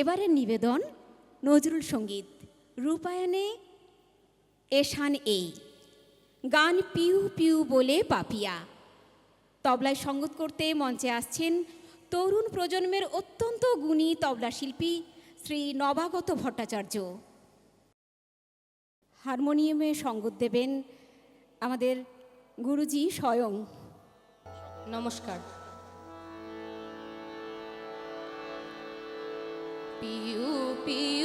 এবারের নিবেদন নজরুল সংগীত, রূপায়ণে এশান এই। গান পিউ পিউ বলে পাপিয়া। তবলায় সঙ্গত করতে মঞ্চে আসছেন তরুণ প্রজন্মের অত্যন্ত গুণী তবলা শিল্পী শ্রী নবাগত ভট্টাচার্য। হারমোনিয়ামে সঙ্গত দেবেন আমাদের গুরুজি স্বয়ং। নমস্কার। পিউ পিউ